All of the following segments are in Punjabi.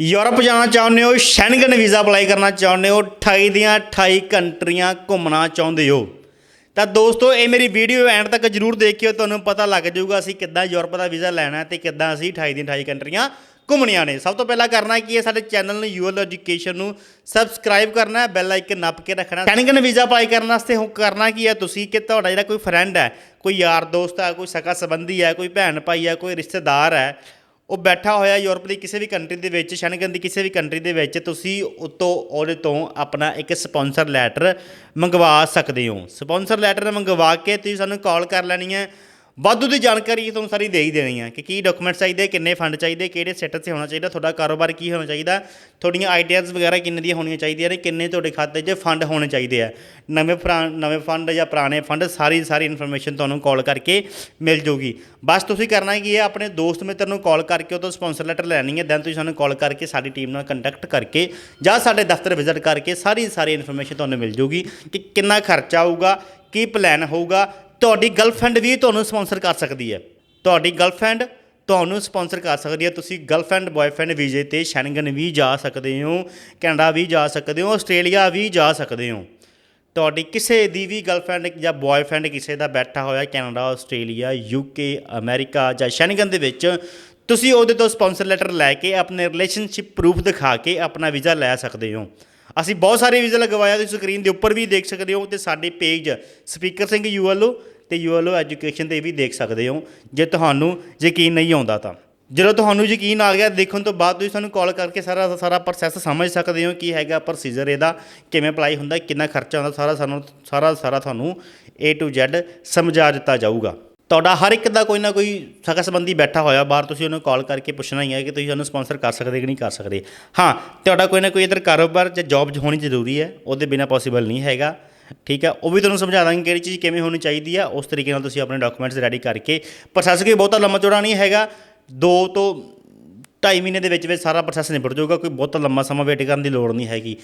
ਯੂਰਪ ਜਾਣਾ ਚਾਹੁੰਦੇ ਹੋ ਸ਼ੈਂਗਨ ਵੀਜ਼ਾ ਅਪਲਾਈ ਕਰਨਾ ਚਾਹੁੰਦੇ ਹੋ 28 ਦੀਆਂ 28 ਕੰਟਰੀਆਂ ਘੁੰਮਣਾ ਚਾਹੁੰਦੇ ਹੋ। ਤਾਂ ਦੋਸਤੋ, ਇਹ ਮੇਰੀ ਵੀਡੀਓ ਐਂਡ ਤੱਕ ਜਰੂਰ ਦੇਖਿਓ, ਤੁਹਾਨੂੰ ਪਤਾ ਲੱਗ ਜਾਊਗਾ ਅਸੀਂ ਕਿੱਦਾਂ ਯੂਰਪ ਦਾ ਵੀਜ਼ਾ ਲੈਣਾ ਹੈ ਤੇ ਕਿੱਦਾਂ ਅਸੀਂ 28 ਦੀਆਂ 28 ਕੰਟਰੀਆਂ ਘੁੰਮਣੀਆਂ ਨੇ। ਸਭ ਤੋਂ ਪਹਿਲਾਂ ਕਰਨਾ ਕੀ ਹੈ, ਸਾਡੇ ਚੈਨਲ ਨੂੰ ਯੂਐਲ ਐਜੂਕੇਸ਼ਨ ਨੂੰ ਸਬਸਕ੍ਰਾਈਬ ਕਰਨਾ ਹੈ, ਬੈਲ ਆਈਕਨ ਨੱਪ ਕੇ ਰੱਖਣਾ ਸ਼ੈਂਗਨ ਵੀਜ਼ਾ ਅਪਲਾਈ ਕਰਨ ਵਾਸਤੇ ਹੁਣ ਕਰਨਾ ਕੀ ਹੈ, ਤੁਸੀਂ ਕਿ ਤੁਹਾਡਾ ਜਿਹੜਾ ਕੋਈ ਫਰੈਂਡ ਹੈ, ਕੋਈ ਯਾਰ ਦੋਸਤ ਹੈ, ਕੋਈ ਸਕਾ ਸੰਬੰਧੀ ਹੈ, ਕੋਈ ਭੈਣ ਭਾਈ ਹੈ, ਕੋਈ ਰਿਸ਼ਤੇਦਾਰ ਹੈ ਉਹ ਬੈਠਾ ਹੋਇਆ ਯੂਰਪ ਦੀ ਕਿਸੇ ਵੀ ਕੰਟਰੀ ਦੇ ਵਿੱਚ, ਸ਼ੈਨਗਨ ਦੀ ਕਿਸੇ ਵੀ ਕੰਟਰੀ ਦੇ ਵਿੱਚ, ਤੁਸੀਂ ਉਤੋਂ, ਉਹਦੇ ਤੋਂ ਆਪਣਾ ਇੱਕ ਸਪਾਂਸਰ ਲੈਟਰ ਮੰਗਵਾ ਸਕਦੇ ਹੋ। ਸਪਾਂਸਰ ਲੈਟਰ ਮੰਗਵਾ ਕੇ ਤੁਸੀਂ ਸਾਨੂੰ ਕਾਲ ਕਰ ਲੈਣੀ ਹੈ। ਵਾਧੂ ਦੀ ਜਾਣਕਾਰੀ ਤੁਹਾਨੂੰ ਸਾਰੀ ਦੇ ਹੀ ਦੇਣੀ ਹੈ ਕਿ ਕੀ ਡਾਕੂਮੈਂਟਸ ਚਾਹੀਦੇ, ਕਿੰਨੇ ਫੰਡ ਚਾਹੀਦੇ, ਕਿਹੜੇ ਸਟੇਟਸ ਤੇ ਹੋਣਾ ਚਾਹੀਦਾ, ਤੁਹਾਡਾ ਕਾਰੋਬਾਰ ਕੀ ਹੋਣਾ ਚਾਹੀਦਾ, ਤੁਹਾਡੀਆਂ ਆਈਡੀਆਜ਼ ਵਗੈਰਾ ਕਿੰਨੇ ਦੀਆਂ ਹੋਣੀਆਂ ਚਾਹੀਦੀਆਂ ਨੇ, ਕਿੰਨੇ ਤੁਹਾਡੇ ਖਾਤੇ 'ਚ ਫੰਡ ਹੋਣੇ ਚਾਹੀਦੇ ਆ। ਨਵੇਂ ਪੁਰਾ, ਨਵੇਂ ਫੰਡ ਜਾਂ ਪੁਰਾਣੇ ਫੰਡ ਸਾਰੀ ਸਾਰੀ ਇਨਫੋਰਮੇਸ਼ਨ ਤੁਹਾਨੂੰ ਕਾਲ ਕਰਕੇ ਮਿਲ ਜੂਗੀ। ਬਸ ਤੁਸੀਂ ਕਰਨਾ ਕੀ ਹੈ, ਆਪਣੇ ਦੋਸਤ ਮਿੱਤਰ ਨੂੰ ਕਾਲ ਕਰਕੇ ਉਹ ਤੋਂ ਸਪਾਂਸਰ ਲੈਟਰ ਲੈਣੀ ਹੈ ਦੈਨ ਤੁਸੀਂ ਸਾਨੂੰ ਕਾਲ ਕਰਕੇ ਸਾਡੀ ਟੀਮ ਨਾਲ ਕੰਟੈਕਟ ਕਰਕੇ ਜਾਂ ਸਾਡੇ ਦਫ਼ਤਰ ਵਿਜ਼ਿਟ ਕਰਕੇ ਸਾਰੀ ਸਾਰੀ ਇਨਫੋਰਮੇਸ਼ਨ ਤੁਹਾਨੂੰ ਮਿਲ ਜੂਗੀ ਕਿ ਕਿੰਨਾ ਖਰਚਾ ਆਊਗਾ, ਕੀ ਪਲਾਨ ਹੋਊਗਾ ਤੁਹਾਡੀ ਗਰਲਫ੍ਰੈਂਡ ਵੀ ਤੁਹਾਨੂੰ ਸਪਾਂਸਰ ਕਰ ਸਕਦੀ ਹੈ। ਤੁਹਾਡੀ ਗਰਲਫ੍ਰੈਂਡ ਤੁਹਾਨੂੰ ਸਪਾਂਸਰ ਕਰ ਸਕਦੀ ਹੈ। ਤੁਸੀਂ ਗਰਲਫ੍ਰੈਂਡ ਬॉयਫ੍ਰੈਂਡ ਵੀਜ਼ੇ ਤੇ ਸ਼ੈਨਗਨ ਵੀ ਜਾ ਸਕਦੇ ਹੋ ਕੈਨੇਡਾ ਵੀ ਜਾ ਸਕਦੇ ਹੋ ਆਸਟ੍ਰੇਲੀਆ ਵੀ ਜਾ ਸਕਦੇ ਹੋ। ਤੁਹਾਡੀ ਕਿਸੇ ਦੀ ਵੀ ਗਰਲਫ੍ਰੈਂਡ ਜਾਂ ਬॉयਫ੍ਰੈਂਡ ਕਿਸੇ ਦਾ ਬੈਠਾ ਹੋਇਆ ਕੈਨੇਡਾ ਆਸਟ੍ਰੇਲੀਆ ਯੂਕੇ ਅਮਰੀਕਾ ਜਾਂ ਸ਼ੈਨਗਨ ਦੇ ਵਿੱਚ, ਤੁਸੀਂ ਉਹਦੇ ਤੋਂ ਸਪਾਂਸਰ ਲੈਟਰ ਲੈ ਕੇ ਆਪਣੇ ਰਿਲੇਸ਼ਨਸ਼ਿਪ ਪ੍ਰੂਫ ਦਿਖਾ ਕੇ ਆਪਣਾ ਵੀਜ਼ਾ ਲੈ ਸਕਦੇ ਹੋ। ਅਸੀਂ ਬਹੁਤ ਸਾਰੇ ਵੀਜ਼ਾ ਲਗਵਾਇਆ ਤੁਸੀਂ ਸਕਰੀਨ ਦੇ ਉੱਪਰ ਵੀ ਦੇਖ ਸਕਦੇ ਹੋ ਤੇ ਸਾਡੇ ਪੇਜ ਸਪੀਕਰ ਸਿੰਘ ਯੂਐਲਓ ਤੇ ਯੂਐਲਓ ਐਜੂਕੇਸ਼ਨ ਤੇ ਵੀ ਦੇਖ ਸਕਦੇ ਹੋ, ਜੇ ਤੁਹਾਨੂੰ ਯਕੀਨ ਨਹੀਂ ਆਉਂਦਾ ਤਾਂ। ਜਦੋਂ ਤੁਹਾਨੂੰ ਯਕੀਨ ਆ ਗਿਆ ਦੇਖਣ ਤੋਂ ਬਾਅਦ ਤੁਸੀਂ ਸਾਨੂੰ ਕਾਲ ਕਰਕੇ ਸਾਰਾ ਸਾਰਾ ਪ੍ਰੋਸੈਸ ਸਮਝ ਸਕਦੇ ਹੋ ਕੀ ਹੈਗਾ ਪ੍ਰੋਸੀਜਰ ਇਹਦਾ, ਕਿਵੇਂ ਅਪਲਾਈ ਹੁੰਦਾ, ਕਿੰਨਾ ਖਰਚਾ ਹੁੰਦਾ ਸਾਰਾ ਸਾਨੂੰ ਸਾਰਾ ਸਾਰਾ ਤੁਹਾਨੂੰ A to Z ਸਮਝਾ ਦਿੱਤਾ ਜਾਊਗਾ। ਤੁਹਾਡਾ ਹਰ ਇੱਕ ਦਾ ਕੋਈ ਨਾ ਕੋਈ ਸਗਾ ਸੰਬੰਧੀ ਬੈਠਾ ਹੋਇਆ, ਬਾਹਰ ਤੁਸੀਂ ਉਹਨੂੰ ਕਾਲ ਕਰਕੇ ਪੁੱਛਣਾ ਹੀ ਹੈ ਕਿ ਤੁਸੀਂ ਸਾਨੂੰ ਸਪਾਂਸਰ ਕਰ ਸਕਦੇ ਕਿ ਨਹੀਂ ਕਰ ਸਕਦੇ। ਹਾਂ, ਤੁਹਾਡਾ ਕੋਈ ਨਾ ਕੋਈ ਇਧਰ ਕਾਰੋਬਾਰ ਜਾਂ ਜੌਬ ਹੋਣੀ ਜ਼ਰੂਰੀ ਹੈ, ਉਹਦੇ ਬਿਨਾ ਪੋਸੀਬਲ ਨਹੀਂ ਹੈਗਾ। ਠੀਕ ਹੈ, ਉਹ ਵੀ ਤੁਹਾਨੂੰ ਸਮਝਾ ਦਾਂਗੇ ਕਿਹੜੀ ਚੀਜ਼ ਕਿਵੇਂ ਹੋਣੀ ਚਾਹੀਦੀ ਆ ਉਸ ਤਰੀਕੇ ਨਾਲ ਤੁਸੀਂ ਆਪਣੇ ਡਾਕੂਮੈਂਟਸ ਰੈਡੀ ਕਰਕੇ ਪ੍ਰੋਸੈਸ ਕੋਈ ਬਹੁਤਾ ਲੰਮਾ ਚੌੜਾ ਨਹੀਂ ਹੈਗਾ। 2 ਤੋਂ 2.5 ਮਹੀਨੇ ਦੇ ਵਿੱਚ ਵਿੱਚ ਸਾਰਾ ਪ੍ਰੋਸੈਸ ਨਿਬੜ ਜਾਊਗਾ, ਕੋਈ ਬਹੁਤਾ ਲੰਮਾ ਸਮਾਂ ਵੇਟ ਕਰਨ ਦੀ ਲੋੜ ਨਹੀਂ ਹੈਗੀ।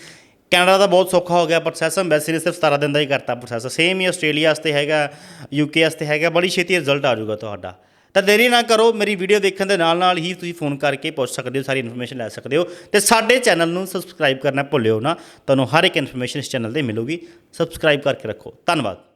ਕੈਨੇਡਾ ਦਾ ਬਹੁਤ ਸੌਖਾ ਹੋ ਗਿਆ ਪ੍ਰੋਸੈਸ ਐਮਬੈਸੀ ਨੇ ਸਿਰਫ 17 ਦਿਨ ਦਾ ਹੀ ਕਰਤਾ ਪ੍ਰੋਸੈਸ ਸੇਮ ਹੀ ਆਸਟ੍ਰੇਲੀਆ ਵਾਸਤੇ ਹੈਗਾ ਯੂਕੇ ਵਾਸਤੇ ਹੈਗਾ, ਬੜੀ ਛੇਤੀ ਰਿਜ਼ਲਟ ਆ ਜਾਊਗਾ ਤੁਹਾਡਾ। ਤਾਂ ਦੇਰੀ ਨਾ ਕਰੋ, ਮੇਰੀ ਵੀਡੀਓ ਦੇਖਣ ਦੇ ਨਾਲ ਨਾਲ ਹੀ ਤੁਸੀਂ ਫੋਨ ਕਰਕੇ ਪੁੱਛ ਸਕਦੇ ਹੋ, ਸਾਰੀ ਇਨਫੋਰਮੇਸ਼ਨ ਲੈ ਸਕਦੇ ਹੋ। ਤੇ ਸਾਡੇ ਚੈਨਲ ਨੂੰ ਸਬਸਕ੍ਰਾਈਬ ਕਰਨਾ ਭੁੱਲਿਓ ਨਾ, ਤੁਹਾਨੂੰ ਹਰ ਇੱਕ ਇਨਫੋਰਮੇਸ਼ਨ ਇਸ ਚੈਨਲ ਤੇ ਮਿਲੂਗੀ। ਸਬਸਕ੍ਰਾਈਬ ਕਰਕੇ ਰੱਖੋ। ਧੰਨਵਾਦ।